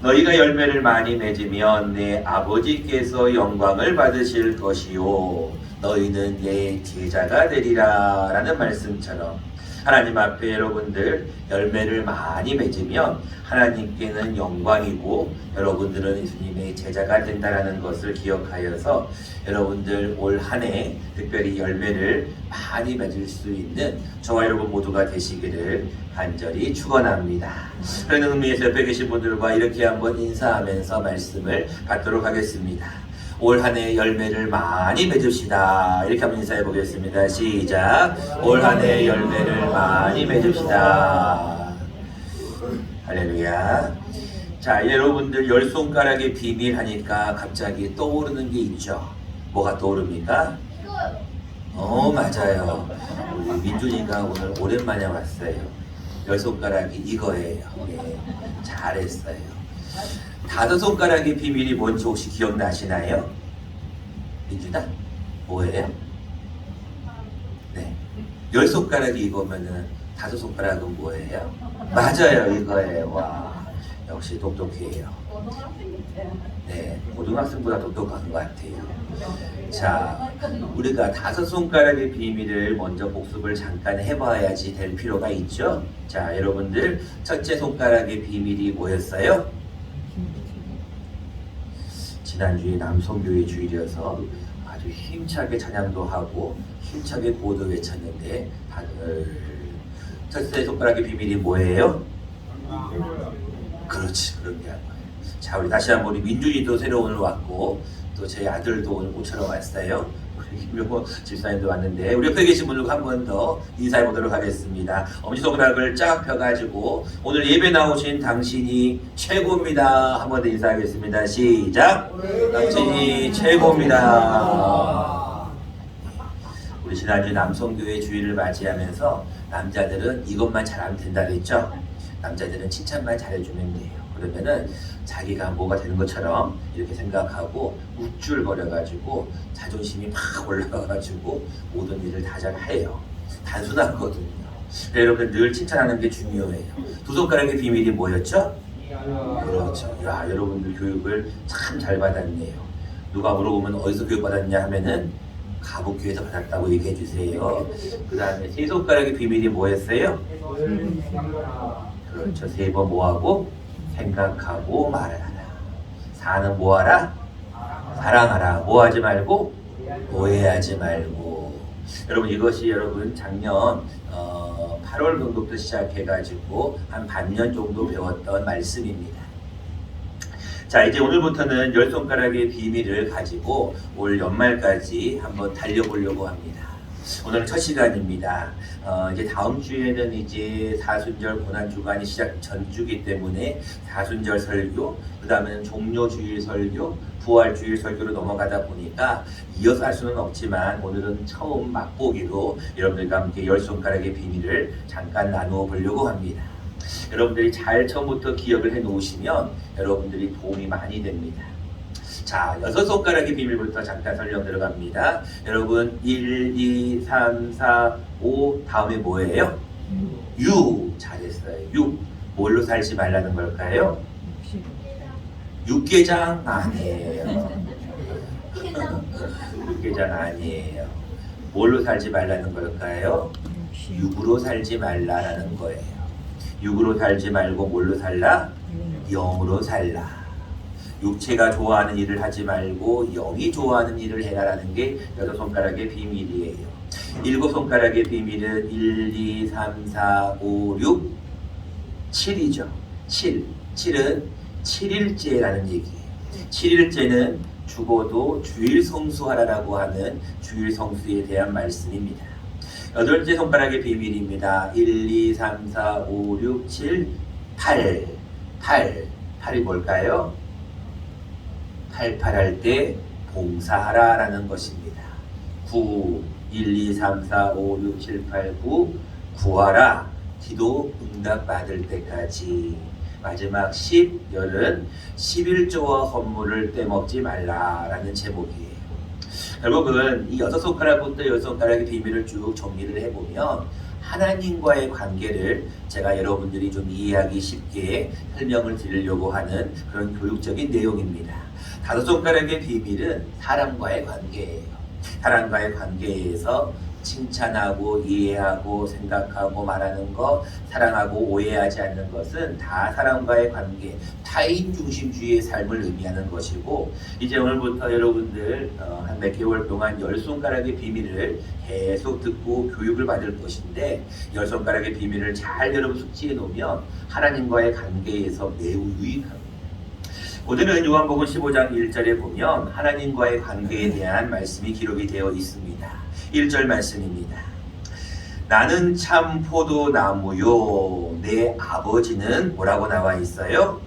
너희가 열매를 많이 맺으면 내 아버지께서 영광을 받으실 것이요. 너희는 내 제자가 되리라. 라는 말씀처럼 하나님 앞에 여러분들 열매를 많이 맺으면 하나님께는 영광이고 여러분들은 예수님의 제자가 된다라는 것을 기억하여서 여러분들 올 한 해 특별히 열매를 많이 맺을 수 있는 저와 여러분 모두가 되시기를 간절히 축원합니다. 그런 의미에서 옆에 계신 분들과 이렇게 한번 인사하면서 말씀을 받도록 하겠습니다. 올 한 해 열매를 많이 맺읍시다. 이렇게 한번 인사해 보겠습니다. 시작. 올 한 해 열매를 많이 맺읍시다. 할렐루야. 자, 여러분들 열 손가락의 비밀 하니까 갑자기 떠오르는 게 있죠. 뭐가 떠오릅니까? 어, 맞아요. 우리 민준이가 오늘 오랜만에 왔어요. 열 손가락이 이거예요. 네, 잘했어요. 다섯 손가락의 비밀이 뭔지 혹시 기억나시나요? 민준아, 뭐예요? 네. 열 손가락이 이거면은 다섯 손가락은 뭐예요? 맞아요, 이거예요. 와, 역시 똑똑해요. 네, 고등학생보다 똑똑한 것 같아요. 자, 우리가 다섯 손가락의 비밀을 먼저 복습을 잠깐 해봐야지 될 필요가 있죠. 자, 여러분들 첫째 손가락의 비밀이 뭐였어요? 지난주에 남성교회 주일이어서 아주 힘차게 찬양도 하고 힘차게 고도 외쳤는데 다들 첫째 손가락의 비밀이 뭐예요? 그렇지 그런 게 아니에요. 자 우리 다시 한번 우리 민준이도 새로 오늘 왔고 또 제 아들도 오늘 모처럼 왔어요. 김용호 집사님도 왔는데 우리 옆에 계신 분들과 한 번 더 인사해 보도록 하겠습니다. 엄지손가락을 쫙 펴가지고 오늘 예배 나오신 당신이 최고입니다. 한 번 더 인사하겠습니다. 시작. 당신이 최고입니다. 우리 지난주 남성교회 주일을 맞이하면서 남자들은 이것만 잘하면 된다 그랬죠? 남자들은 칭찬만 잘해주면 돼요. 그러면은 자기가 뭐가 되는 것처럼 이렇게 생각하고 우쭐거려가지고 자존심이 막 올라가가지고 모든 일을 다 잘해요. 단순하거든요. 여러분 늘 칭찬하는 게 중요해요. 두 손가락의 비밀이 뭐였죠? 그렇죠. 야 여러분들 교육을 참 잘 받았네요. 누가 물어보면 어디서 교육 받았냐 하면은 가복교에서 받았다고 얘기해 주세요. 그 다음에 세 손가락의 비밀이 뭐였어요? 그렇죠. 세 번 뭐하고 생각하고 말하라. 사는 뭐하라? 사랑하라. 뭐하지 말고 오해하지 말고. 여러분 이것이 여러분 작년 어, 8월 정도부터 시작해가지고 한 반년 정도 배웠던 말씀입니다. 자 이제 오늘부터는 열 손가락의 비밀을 가지고 올 연말까지 한번 달려보려고 합니다. 오늘 첫 시간입니다. 어, 이제 다음 주에는 이제 사순절 고난 주간이 시작 전주기 때문에 사순절 설교, 그 다음에는 종료 주일 설교, 부활 주일 설교로 넘어가다 보니까 이어서 할 수는 없지만 오늘은 처음 맛보기로 여러분들과 함께 열 손가락의 비밀을 잠깐 나누어 보려고 합니다. 여러분들이 잘 처음부터 기억을 해 놓으시면 여러분들이 도움이 많이 됩니다. 자, 여섯 손가락의 비밀부터 잠깐 설명 들어갑니다. 여러분, 1, 2, 3, 4, 5, 다음에 뭐예요? 6. 잘했어요. 6. 뭘로 살지 말라는 걸까요? 육개장 아니에요. 육개장 아니에요. 뭘로 살지 말라는 걸까요? 육으로 살지 말라라는 거예요. 육으로 살지 말고 뭘로 살라? 영으로 살라. 육체가 좋아하는 일을 하지 말고 영이 좋아하는 일을 해라라는 게 여섯 손가락의 비밀이에요. 일곱 손가락의 비밀은 1, 2, 3, 4, 5, 6, 7이죠. 7. 7은 7일째라는 얘기예요. 7일째는 죽어도 주일 성수하라라고 하는 주일 성수에 대한 말씀입니다. 여덟째 손가락의 비밀입니다. 1, 2, 3, 4, 5, 6, 7, 8. 8. 8이 뭘까요? 팔팔할 때 봉사하라라는 것입니다. 9, 1, 2, 3, 4, 5, 6, 7, 8, 9 구하라 기도 응답 받을 때까지 마지막 10, 열은 11조와 헌물을 떼먹지 말라라는 제목이에요. 결국은 이 여섯 손가락부터 열 손가락의 비밀을 쭉 정리를 해보면 하나님과의 관계를 제가 여러분들이 좀 이해하기 쉽게 설명을 드리려고 하는 그런 교육적인 내용입니다. 다섯 손가락의 비밀은 사람과의 관계예요. 사람과의 관계에서 칭찬하고 이해하고 생각하고 말하는 것, 사랑하고 오해하지 않는 것은 다 사람과의 관계, 타인 중심주의의 삶을 의미하는 것이고 이제 오늘부터 여러분들 어, 한몇 개월 동안 열 손가락의 비밀을 계속 듣고 교육을 받을 것인데 열 손가락의 비밀을 잘 여러분 숙지해 놓으면 하나님과의 관계에서 매우 유익합니다. 오늘은 요한복음 15장 1절에 보면 하나님과의 관계에 대한 말씀이 기록이 되어 있습니다. 1절 말씀입니다. 나는 참 포도나무요 내 아버지는 뭐라고 나와 있어요?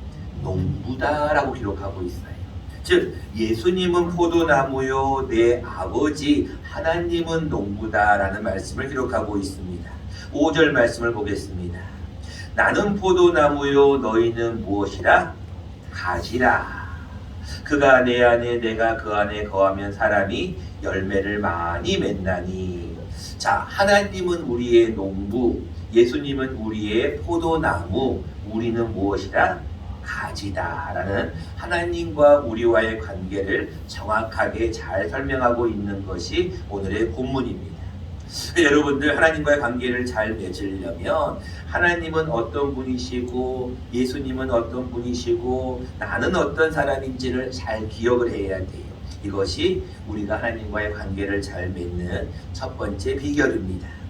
농부다라고 기록하고 있어요. 즉 예수님은 포도나무요 내 아버지 하나님은 농부다라는 말씀을 기록하고 있습니다. 5절 말씀을 보겠습니다. 나는 포도나무요 너희는 무엇이라 가지라. 그가 내 안에 내가 그 안에 거하면 사람이 열매를 많이 맺나니. 자, 하나님은 우리의 농부, 예수님은 우리의 포도나무, 우리는 무엇이라? 가지다라는 하나님과 우리와의 관계를 정확하게 잘 설명하고 있는 것이 오늘의 본문입니다. 여러분들 하나님과의 관계를 잘 맺으려면 하나님은 어떤 분이시고 예수님은 어떤 분이시고 나는 어떤 사람인지를 잘 기억을 해야 돼요. 이것이 우리가 하나님과의 관계를 잘 맺는 첫 번째 비결입니다.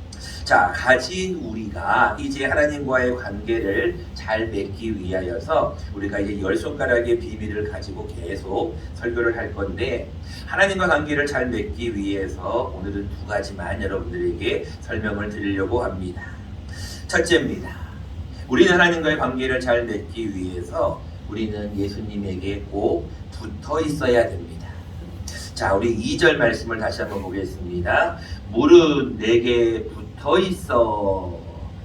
자, 가진 우리가 이제 하나님과의 관계를 잘 맺기 위하여서 우리가 이제 열 손가락의 비밀을 가지고 계속 설교를 할 건데 하나님과 관계를 잘 맺기 위해서 오늘은 두 가지만 여러분들에게 설명을 드리려고 합니다. 첫째입니다. 우리는 하나님과의 관계를 잘 맺기 위해서 우리는 예수님에게 꼭 붙어 있어야 됩니다. 자, 우리 2절 말씀을 다시 한번 보겠습니다. 물은 내게 붙 어 있어.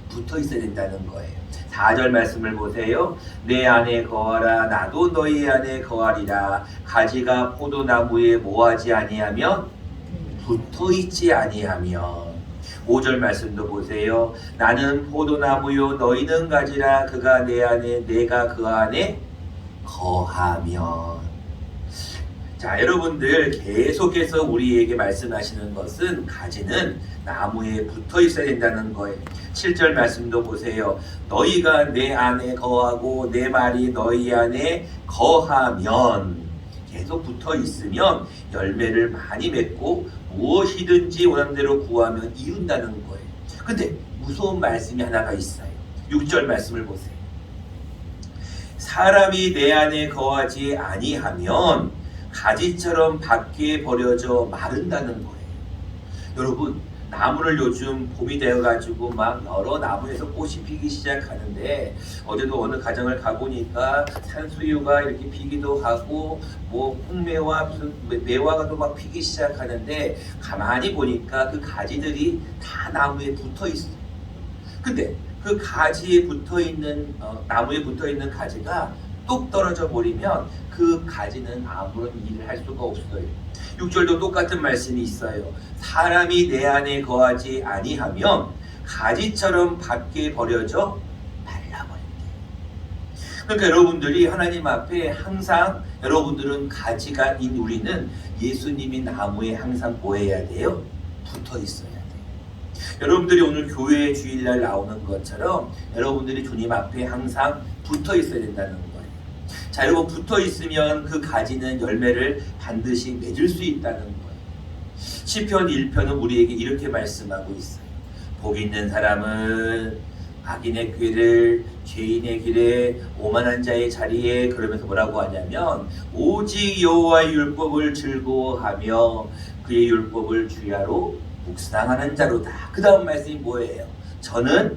붙어 있어야 된다는 거예요. 4절 말씀을 보세요. 내 안에 거하라 나도 너희 안에 거하리라. 가지가 포도나무에 모하지 아니하면 붙어 있지 아니하면 5절 말씀도 보세요. 나는 포도나무요 너희는 가지라 그가 내 안에 내가 그 안에 거하면 자, 여러분들 계속해서 우리에게 말씀하시는 것은 가지는 나무에 붙어 있어야 된다는 거예요. 7절 말씀도 보세요. 너희가 내 안에 거하고 내 말이 너희 안에 거하면 계속 붙어 있으면 열매를 많이 맺고 무엇이든지 원하는 대로 구하면 이룬다는 거예요. 근데 무서운 말씀이 하나가 있어요. 6절 말씀을 보세요. 사람이 내 안에 거하지 아니하면 가지처럼 밖에 버려져 마른다는 거예요. 여러분, 나무를 요즘 봄이 되어가지고 막 여러 나무에서 꽃이 피기 시작하는데 어제도 어느 가정을 가보니까 산수유가 이렇게 피기도 하고 뭐 홍매와 매화가 또 막 피기 시작하는데 가만히 보니까 그 가지들이 다 나무에 붙어 있어. 근데 그 가지에 붙어 있는 어, 나무에 붙어 있는 가지가 뚝 떨어져 버리면 그 가지는 아무런 일을 할 수가 없어요. 6절도 똑같은 말씀이 있어요. 사람이 내 안에 거하지 아니하면 가지처럼 밖에 버려져 말라버린대. 그러니까 여러분들이 하나님 앞에 항상 여러분들은 가지가 인 우리는 예수님이 나무에 항상 뭐 해야 돼요? 붙어 있어야 돼요. 여러분들이 오늘 교회 주일날 나오는 것처럼 여러분들이 주님 앞에 항상 붙어 있어야 된다는 거예요. 자, 여러분 붙어 있으면 그 가지는 열매를 반드시 맺을 수 있다는 거예요. 시편 1편은 우리에게 이렇게 말씀하고 있어요. 복 있는 사람은 악인의 길을 죄인의 길에 오만한 자의 자리에 그러면서 뭐라고 하냐면 오직 여호와의 율법을 즐거워하며 그의 율법을 주야로 묵상하는 자로다. 그 다음 말씀이 뭐예요? 저는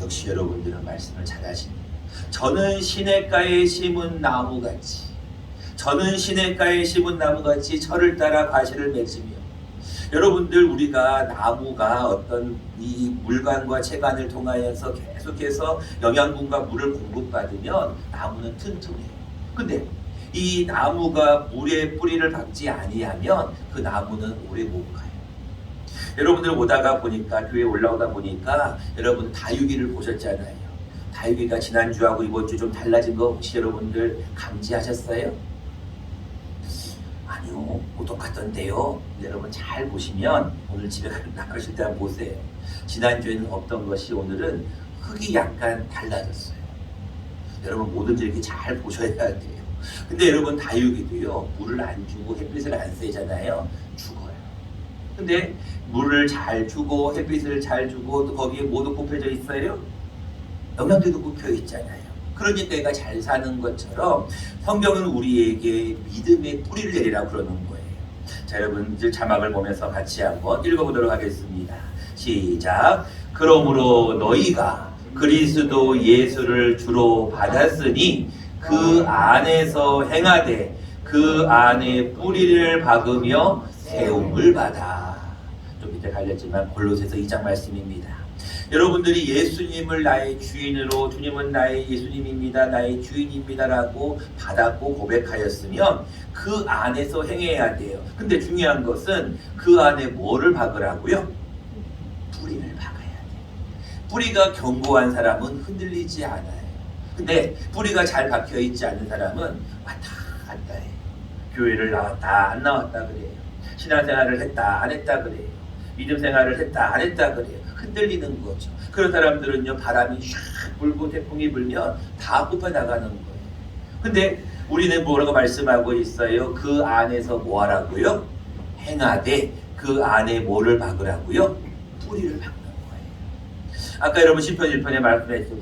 역시 여러분들은 말씀을 잘하십니다. 저는 시냇가에 심은 나무같이 저는 시냇가에 심은 나무같이 철을 따라 과실을 맺으며 여러분들 우리가 나무가 어떤 이 물관과 체관을 통하여서 계속해서 영양분과 물을 공급받으면 나무는 튼튼해요. 근데 이 나무가 물에 뿌리를 박지 아니하면 그 나무는 오래 못 가요. 여러분들 오다가 보니까 교회 올라오다 보니까 여러분 다육이를 보셨잖아요. 다육이가 지난주하고 이번 주 좀 달라진 거 혹시 여러분들 감지하셨어요? 아니요, 뭐 똑같던데요. 여러분 잘 보시면 오늘 집에 가- 나가실 때 한번 보세요. 지난주에는 없던 것이 오늘은 흙이 약간 달라졌어요. 여러분 뭐든지 이렇게 잘 보셔야 돼요. 근데 여러분 다육이도요 물을 안 주고 햇빛을 안 쐬잖아요 죽어요. 근데 물을 잘 주고 햇빛을 잘 주고 또 거기에 뭐도 꼽혀져 있어요? 영양제도 꼽혀 있잖아요. 그러니까 얘가 잘 사는 것처럼 성경은 우리에게 믿음의 뿌리를 내리라 그러는 거예요. 자 여러분 이제 자막을 보면서 같이 한번 읽어보도록 하겠습니다. 시작. 그러므로 너희가 그리스도 예수를 주로 받았으니 그 안에서 행하되 그 안에 뿌리를 박으며 세움을 받아. 좀 밑에 갈렸지만 골로새서 2장 말씀입니다. 여러분들이 예수님을 나의 주인으로 주님은 나의 예수님입니다. 나의 주인입니다라고 받았고 고백하였으면 그 안에서 행해야 돼요. 근데 중요한 것은 그 안에 뭐를 박으라고요? 뿌리를 박아야 돼. 뿌리가 견고한 사람은 흔들리지 않아요. 근데 뿌리가 잘 박혀 있지 않은 사람은 왔다 갔다 해요. 교회를 나왔다 안 나왔다 그래요. 신앙생활을 했다 안 했다 그래요. 믿음 생활을 했다 안 했다 그래요. 흔들리는 거죠. 그런 사람들은요 바람이 샥 불고 태풍이 불면 다 뽑혀 나가는 거예요. 근데 우리는 뭐라고 말씀하고 있어요? 그 안에서 뭐 하라고요? 행하되 그 안에 뭐를 박으라고요? 뿌리를 박는 거예요. 아까 여러분 시편 1편에 말씀했죠.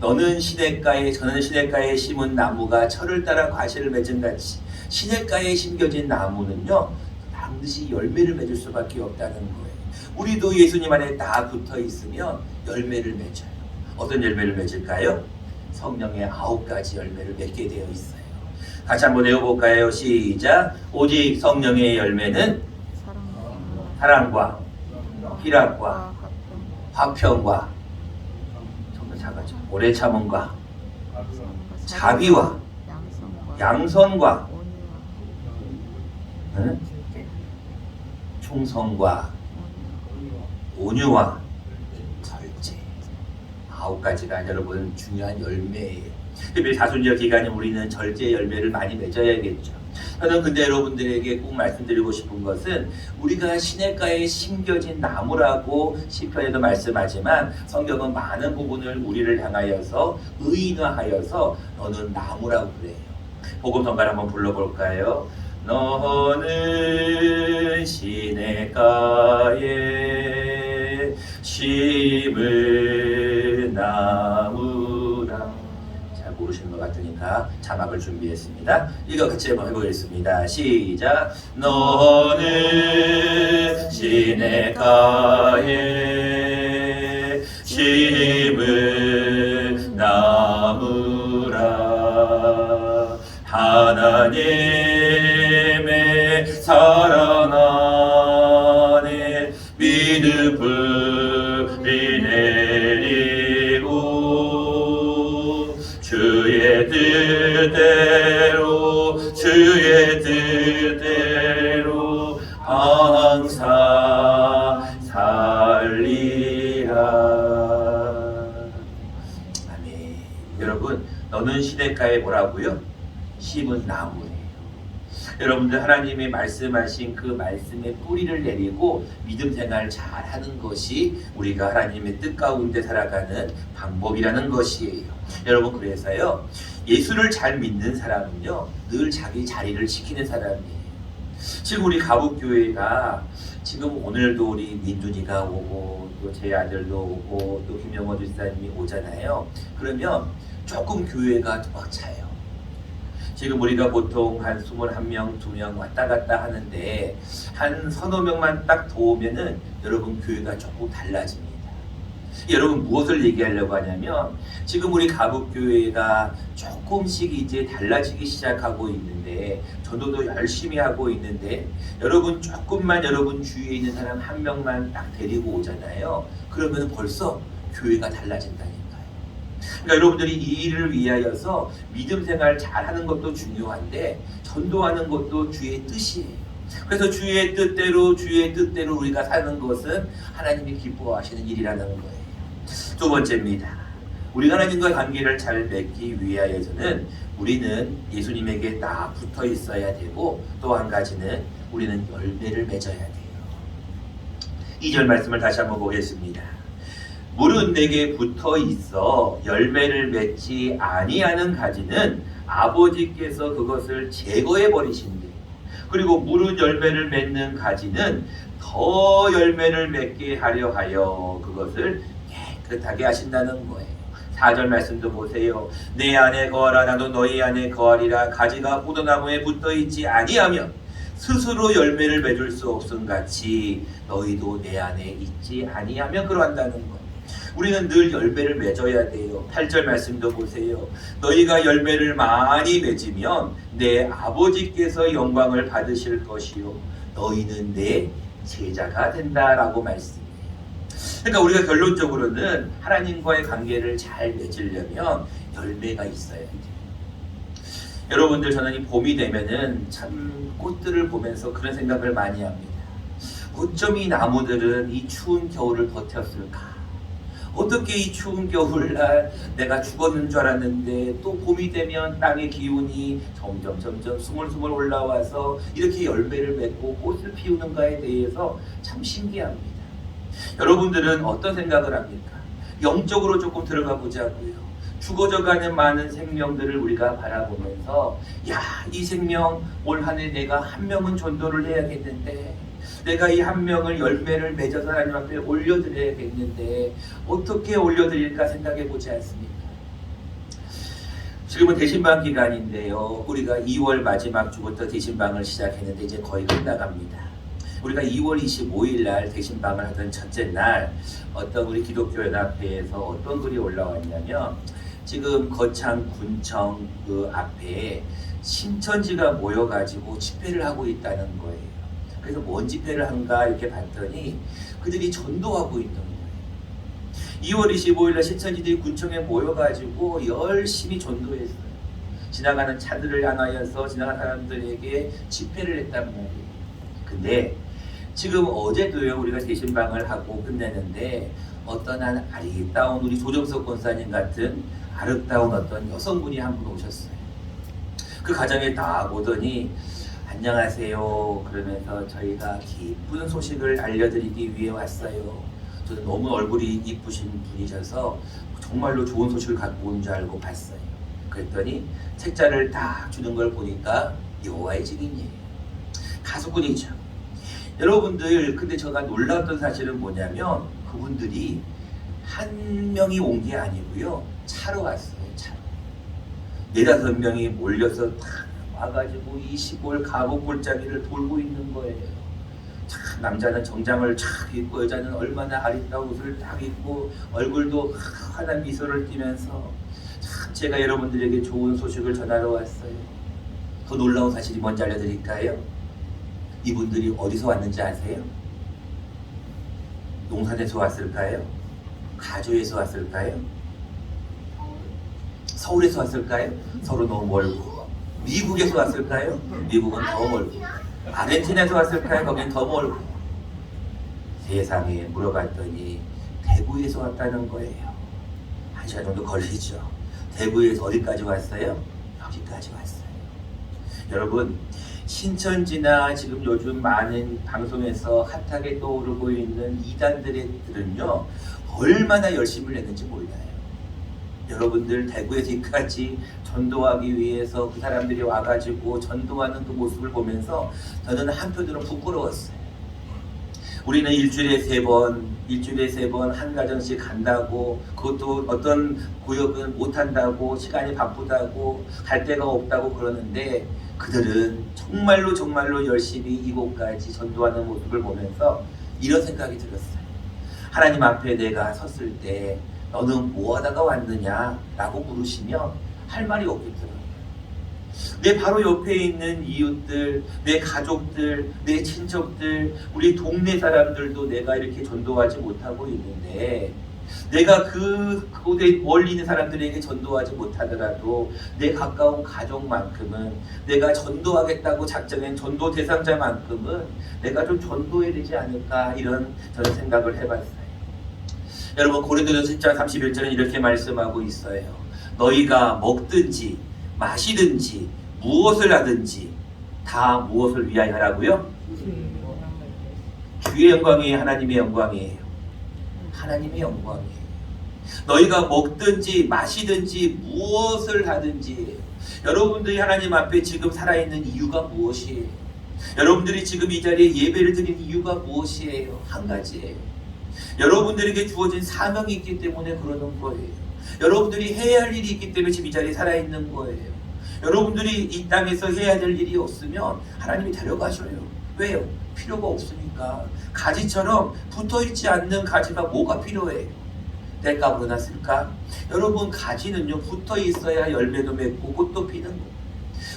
너는 시냇가에 저는 시냇가에 심은 나무가 철을 따라 과실을 맺은 같이 시냇가에 심겨진 나무는요 반드시 열매를 맺을 수밖에 없다는 거예요. 우리도 예수님 안에 다 붙어 있으면 열매를 맺어요. 어떤 열매를 맺을까요? 성령의 아홉 가지 열매를 맺게 되어 있어요. 같이 한번 외워볼까요? 시작. 오직 성령의 열매는 사랑과 희락과 화평과 작아져. 오래 참음과 자비와 양선과 응? 충성과 온유와 절제 아홉 가지가 여러분 중요한 열매예요. 특별히 사순절 기간에 우리는 절제 열매를 많이 맺어야겠죠. 저는 근데 여러분들에게 꼭 말씀드리고 싶은 것은 우리가 시냇가에 심겨진 나무라고 시편에도 말씀하지만 성경은 많은 부분을 우리를 향하여서 의인화하여서 너는 나무라고 그래요. 복음 성가를 한번 불러볼까요? 너는 시냇가에 나무라 잘 모르시는 것 같으니까 자막을 준비했습니다. 이거 같이 한번 해보겠습니다. 시작. 너는 시냇가에 심은 나무라 하나님의 사랑 안 뜻대로 주의 뜻대로 항상 살리라 아멘 여러분 너는 시냇가에 뭐라고요? 심은 나무예요 여러분들 하나님의 말씀하신 그 말씀의 뿌리를 내리고 믿음 생활 잘 하는 것이 우리가 하나님의 뜻 가운데 살아가는 방법이라는 것이에요. 여러분 그래서요. 예수를 잘 믿는 사람은요. 늘 자기 자리를 지키는 사람이에요. 지금 우리 가북교회가 지금 오늘도 우리 민준이가 오고 또 제 아들도 오고 또 김영호 집사님이 오잖아요. 그러면 조금 교회가 꽉 차요. 지금 우리가 보통 한 21명, 2명 왔다 갔다 하는데 한 서너 명만 딱더 오면은 여러분 교회가 조금 달라집니다. 여러분 무엇을 얘기하려고 하냐면 지금 우리 가북교회가 조금씩 이제 달라지기 시작하고 있는데 저도 열심히 하고 있는데 여러분 조금만 여러분 주위에 있는 사람 한 명만 딱 데리고 오잖아요. 그러면 벌써 교회가 달라진다니까요. 그러니까 여러분들이 이 일을 위하여서 믿음 생활 잘하는 것도 중요한데 전도하는 것도 주의 뜻이에요. 그래서 주의 뜻대로 주의 뜻대로 우리가 사는 것은 하나님이 기뻐하시는 일이라는 거예요. 두 번째입니다. 우리가 하나님과 관계를 잘 맺기 위하여서는 우리는 예수님에게 딱 붙어 있어야 되고 또 한 가지는 우리는 열매를 맺어야 돼요. 2절 말씀을 다시 한번 보겠습니다. 물은 내게 붙어 있어 열매를 맺지 아니하는 가지는 아버지께서 그것을 제거해 버리신대. 그리고 물은 열매를 맺는 가지는 더 열매를 맺게 하려 하여 그것을 깨끗하게 하신다는 거예요. 4절 말씀도 보세요. 내 안에 거하라 나도 너희 안에 거하리라 가지가 포도나무에 붙어 있지 아니하면 스스로 열매를 맺을 수 없음 같이 너희도 내 안에 있지 아니하면 그러한다는 거예요. 우리는 늘 열매를 맺어야 돼요. 8절 말씀도 보세요. 너희가 열매를 많이 맺으면 내 아버지께서 영광을 받으실 것이요. 너희는 내 제자가 된다라고 말씀해요. 그러니까 우리가 결론적으로는 하나님과의 관계를 잘 맺으려면 열매가 있어야 돼요. 여러분들 저는 이 봄이 되면은 참 꽃들을 보면서 그런 생각을 많이 합니다. 어쩜 이 나무들은 이 추운 겨울을 버텼을까? 어떻게 이 추운 겨울날 내가 죽었는 줄 알았는데 또 봄이 되면 땅의 기운이 점점 점점 스물스물 올라와서 이렇게 열매를 맺고 꽃을 피우는가에 대해서 참 신기합니다. 여러분들은 어떤 생각을 합니까? 영적으로 조금 들어가 보자고요. 죽어져가는 많은 생명들을 우리가 바라보면서 야 이 생명 올 한해 내가 한 명은 전도를 해야겠는데 내가 이 한 명을 열매를 맺어서 하나님 앞에 올려드려야겠는데 어떻게 올려드릴까 생각해 보지 않습니까? 지금은 대신방 기간인데요. 우리가 2월 마지막 주부터 대신방을 시작했는데 이제 거의 끝나갑니다. 우리가 2월 25일 날 대신방을 하던 첫째 날 어떤 우리 기독교 연합회에서 어떤 글이 올라왔냐면 지금 거창 군청 그 앞에 신천지가 모여가지고 집회를 하고 있다는 거예요. 그래서 뭔 집회를 한가 이렇게 봤더니 그들이 전도하고 있는 거예요. 2월 25일 날 신천지들이 군청에 모여가지고 열심히 전도했어요. 지나가는 차들을 향하여서 지나가는 사람들에게 집회를 했단 말이에요. 근데 지금 어제도요 우리가 대신방을 하고 끝내는데 어떤 한 아리따운 우리 조정석 권사님 같은 아름다운 어떤 여성분이 한 분 오셨어요. 그 가정에 딱 오더니 안녕하세요 그러면서 저희가 기쁜 소식을 알려드리기 위해 왔어요. 저는 너무 얼굴이 이쁘신 분이셔서 정말로 좋은 소식을 갖고 온 줄 알고 봤어요. 그랬더니 책자를 딱 주는 걸 보니까 여호와의 증인이에요. 가수꾼이죠. 여러분들 근데 제가 놀랐던 사실은 뭐냐면 그분들이 한 명이 온 게 아니고요. 차로 왔어요 차로. 네다섯 명이 몰려서 다 와가지고 이 시골 가곡 골짜기를 돌고 있는 거예요. 참 남자는 정장을 촥 입고 여자는 얼마나 아름다운 옷을 딱 입고 얼굴도 환한 미소를 띠면서. 참 제가 여러분들에게 좋은 소식을 전하러 왔어요. 더 놀라운 사실이 뭔지 알려드릴까요? 이분들이 어디서 왔는지 아세요? 농산에서 왔을까요? 가조에서 왔을까요? 서울에서 왔을까요? 서로 너무 멀고 미국에서 왔을까요? 미국은 더 멀고 아르헨티나에서 왔을까요? 거긴 더 멀고 세상에 물어봤더니 대구에서 왔다는 거예요 한 시간 정도 걸리죠 대구에서 어디까지 왔어요? 여기까지 왔어요 여러분 신천지나 지금 요즘 많은 방송에서 핫하게 떠오르고 있는 이단들은요 얼마나 열심을 했는지 몰라요. 여러분들 대구에서까지 전도하기 위해서 그 사람들이 와가지고 전도하는 그 모습을 보면서 저는 한편으로 부끄러웠어요. 우리는 일주일에 세 번, 일주일에 세 번 한 가정씩 간다고 그것도 어떤 구역은 못 한다고 시간이 바쁘다고 갈 데가 없다고 그러는데 그들은 정말로 정말로 열심히 이곳까지 전도하는 모습을 보면서 이런 생각이 들었어요. 하나님 앞에 내가 섰을 때 너는 뭐 하다가 왔느냐라고 물으시면 할 말이 없겠더라고요. 내 바로 옆에 있는 이웃들, 내 가족들, 내 친척들, 우리 동네 사람들도 내가 이렇게 전도하지 못하고 있는데 내가 그 곳에 멀리 있는 사람들에게 전도하지 못하더라도 내 가까운 가족만큼은 내가 전도하겠다고 작정한 전도 대상자만큼은 내가 좀 전도해야 되지 않을까 이런 저는 생각을 해봤어요. 여러분 고린도전서 10장 31절은 이렇게 말씀하고 있어요. 너희가 먹든지 마시든지 무엇을 하든지 다 무엇을 위하여 하라고요? 주의 영광이 하나님의 영광이에요. 하나님의 영광이에요. 너희가 먹든지 마시든지 무엇을 하든지 여러분들이 하나님 앞에 지금 살아있는 이유가 무엇이에요? 여러분들이 지금 이 자리에 예배를 드리는 이유가 무엇이에요? 한 가지예요. 여러분들에게 주어진 사명이 있기 때문에 그러는 거예요. 여러분들이 해야 할 일이 있기 때문에 지금 이 자리에 살아있는 거예요. 여러분들이 이 땅에서 해야 될 일이 없으면 하나님이 데려가셔요. 왜요? 필요가 없으니까. 가지처럼 붙어 있지 않는 가지가 뭐가? 뗄까 물어나 쓸까? 여러분 가지는요 붙어 있어야 열매도 맺고 꽃도 피는 거.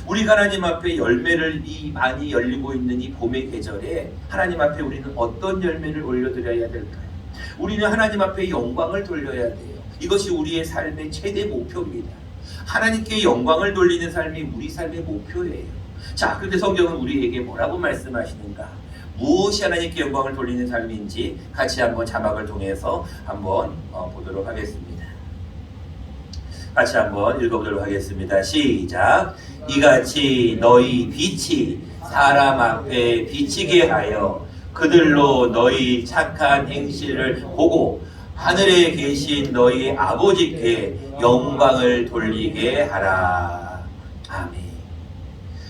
우리가 하나님 앞에 열매를 이 많이 열리고 있는 이 봄의 계절에 하나님 앞에 우리는 어떤 열매를 올려드려야 될까요? 우리는 하나님 앞에 영광을 돌려야 돼요. 이것이 우리의 삶의 최대 목표입니다. 하나님께 영광을 돌리는 삶이 우리 삶의 목표예요. 자, 그런데 성경은 우리에게 뭐라고 말씀하시는가? 무엇이 하나님께 영광을 돌리는 삶인지 같이 한번 자막을 통해서 한번 어, 보도록 하겠습니다. 같이 한번 읽어보도록 하겠습니다. 시작. 이같이 너희 빛이 사람 앞에 비치게 하여 그들로 너희 착한 행실을 보고 하늘에 계신 너희 아버지께 영광을 돌리게 하라. 아멘.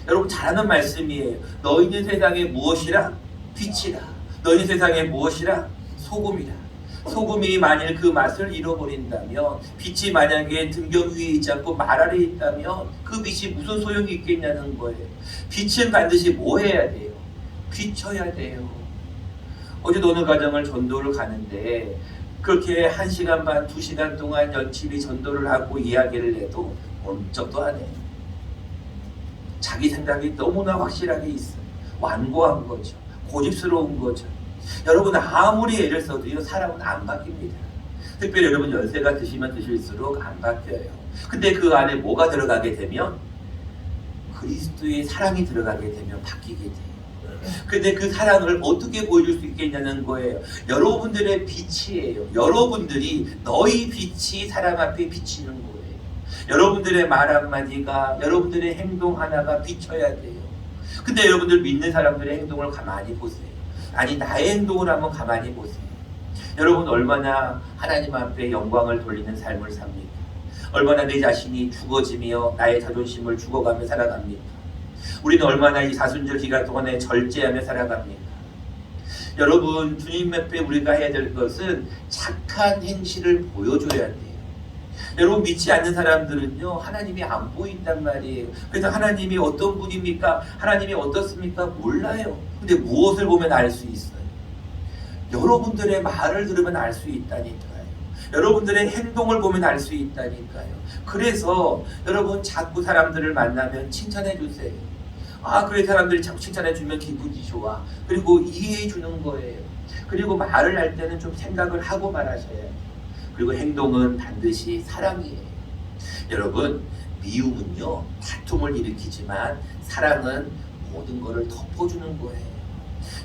여러분 잘하는 말씀이에요. 너희는 세상에 무엇이라? 빛이라. 너희는 세상에 무엇이라? 소금이라. 소금이 만일 그 맛을 잃어버린다면 빛이 만약에 등경 위에 있지 않고 말 아래에 있다면 그 빛이 무슨 소용이 있겠냐는 거예요. 빛은 반드시 뭐 해야 돼요? 비춰야 돼요. 어제 어느 가정을 전도를 가는데 그렇게 한 시간 반, 두 시간 동안 연칠이 전도를 하고 이야기를 해도 엄적도 안 해요. 자기 생각이 너무나 확실하게 있어요. 완고한 거죠. 고집스러운 거죠. 여러분 아무리 애를 써도요 사람은 안 바뀝니다. 특별히 여러분 연세가 드시면 드실수록 안 바뀌어요. 근데 그 안에 뭐가 들어가게 되면 그리스도의 사랑이 들어가게 되면 바뀌게 돼요. 근데 그 사랑을 어떻게 보여줄 수 있겠냐는 거예요. 여러분들의 빛이에요. 여러분들이 너희 빛이 사람 앞에 비치는 거예요. 여러분들의 말 한마디가 여러분들의 행동 하나가 비춰야 돼요. 근데 여러분들 믿는 사람들의 행동을 가만히 보세요. 아니 나의 행동을 한번 가만히 보세요. 여러분 얼마나 하나님 앞에 영광을 돌리는 삶을 삽니까? 얼마나 내 자신이 죽어지며 나의 자존심을 죽어가며 살아갑니까? 우리는 얼마나 이 사순절 기간 동안에 절제하며 살아갑니까? 여러분 주님 앞에 우리가 해야 될 것은 착한 행실을 보여줘야 돼요. 여러분 믿지 않는 사람들은요 하나님이 안 보인단 말이에요. 그래서 하나님이 어떤 분입니까? 하나님이 어떻습니까? 몰라요. 근데 무엇을 보면 알 수 있어요? 여러분들의 말을 들으면 알 수 있다니까요. 여러분들의 행동을 보면 알 수 있다니까요. 그래서 여러분 자꾸 사람들을 만나면 칭찬해 주세요. 아, 그래 사람들이 자꾸 칭찬해 주면 기분이 좋아. 그리고 이해해 주는 거예요. 그리고 말을 할 때는 좀 생각을 하고 말하셔야 돼요. 그리고 행동은 반드시 사랑이에요. 여러분, 미움은요, 다툼을 일으키지만 사랑은 모든 것을 덮어주는 거예요.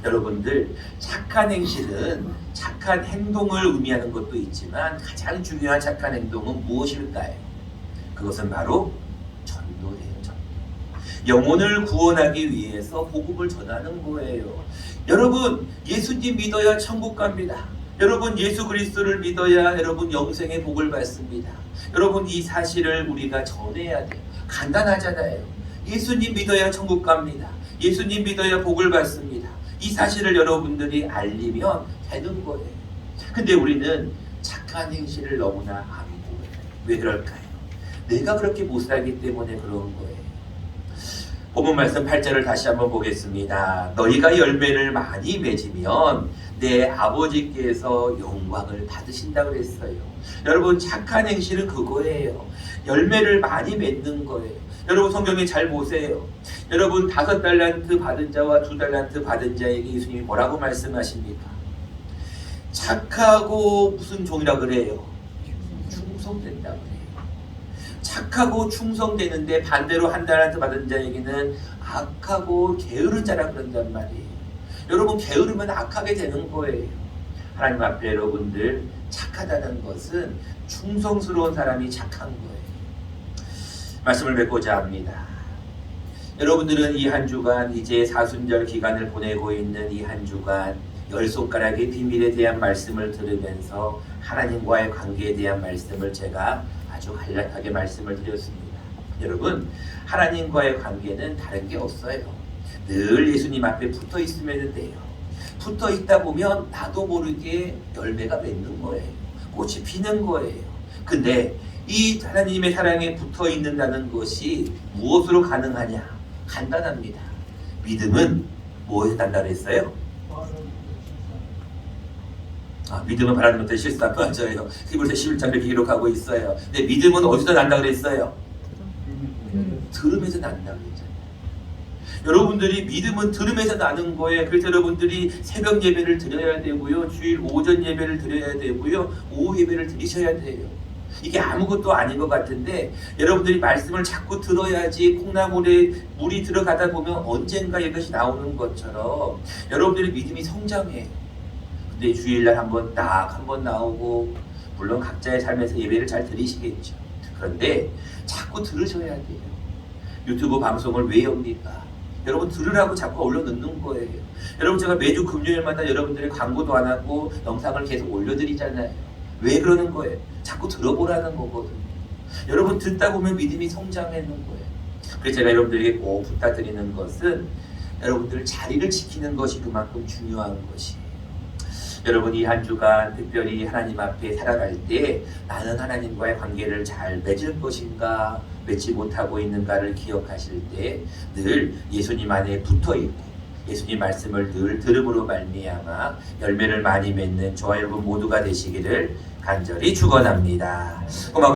여러분들, 착한 행실은 착한 행동을 의미하는 것도 있지만 가장 중요한 착한 행동은 무엇일까요? 그것은 바로 전도예요. 전도. 영혼을 구원하기 위해서 복음을 전하는 거예요. 여러분, 예수님 믿어야 천국 갑니다. 여러분 예수 그리스도를 믿어야 여러분 영생의 복을 받습니다. 여러분 이 사실을 우리가 전해야 돼요. 간단하잖아요. 예수님 믿어야 천국 갑니다. 예수님 믿어야 복을 받습니다. 이 사실을 여러분들이 알리면 되는 거예요. 근데 우리는 착한 행실을 너무나 안 보여요. 왜 그럴까요? 내가 그렇게 못 살기 때문에 그런 거예요. 본문 말씀 8절을 다시 한번 보겠습니다. 너희가 열매를 많이 맺으면 내 아버지께서 영광을 받으신다고 그랬어요. 여러분 착한 행실은 그거예요. 열매를 많이 맺는 거예요. 여러분 성경에 잘 보세요. 여러분 다섯 달란트 받은 자와 두 달란트 받은 자에게 예수님이 뭐라고 말씀하십니까? 착하고 무슨 종이라 그래요? 충성된다 그래요. 착하고 충성되는데 반대로 한 달한테 받은 자에게는 악하고 게으른 자라 그런단 말이에요. 여러분 게으르면 악하게 되는 거예요. 하나님 앞에 여러분들 착하다는 것은 충성스러운 사람이 착한 거예요. 말씀을 맺고자 합니다. 여러분들은 이 한 주간 이제 사순절 기간을 보내고 있는 이 한 주간 열 손가락의 비밀에 대한 말씀을 들으면서 하나님과의 관계에 대한 말씀을 제가 아주 간략하게 말씀을 드렸습니다. 여러분 하나님과의 관계는 다른 게 없어요. 늘 예수님 앞에 붙어 있으면 돼요. 붙어 있다 보면 나도 모르게 열매가 맺는 거예요. 꽃이 피는 거예요. 근데 이 하나님의 사랑에 붙어 있는다는 것이 무엇으로 가능하냐? 간단합니다. 믿음은 뭐에 단단했어요? 아, 믿음은 바라는 것들 실수 안 빠져요. 히브리서 11장 이렇게 기록하고 있어요. 근데 믿음은 어디서 난다 그랬어요? 들음에서 난다. 여러분들이 믿음은 들음에서 나는 거예요. 그래서 여러분들이 새벽 예배를 드려야 되고요. 주일 오전 예배를 드려야 되고요. 오후 예배를 드리셔야 돼요. 이게 아무것도 아닌 것 같은데 여러분들이 말씀을 자꾸 들어야지 콩나물에 물이 들어가다 보면 언젠가 이것이 나오는 것처럼 여러분들의 믿음이 성장해요. 근데 주일날 한번 딱 한번 나오고 물론 각자의 삶에서 예배를 잘 드리시겠죠. 그런데 자꾸 들으셔야 돼요. 유튜브 방송을 왜 엽니까? 여러분 들으라고 자꾸 올려놓는 거예요. 여러분 제가 매주 금요일마다 여러분들의 광고도 안 하고 영상을 계속 올려드리잖아요. 왜 그러는 거예요? 자꾸 들어보라는 거거든요. 여러분 듣다 보면 믿음이 성장하는 거예요. 그래서 제가 여러분들에게 꼭 부탁드리는 것은 여러분들 자리를 지키는 것이 그만큼 중요한 것이에요. 여러분 이 한 주간 특별히 하나님 앞에 살아갈 때 나는 하나님과의 관계를 잘 맺을 것인가 맺지 못하고 있는가를 기억하실 때 늘 예수님 안에 붙어 있고 예수님 말씀을 늘 들음으로 말미암아 열매를 많이 맺는 저와 여러분 모두가 되시기를 간절히 축원합니다. 고맙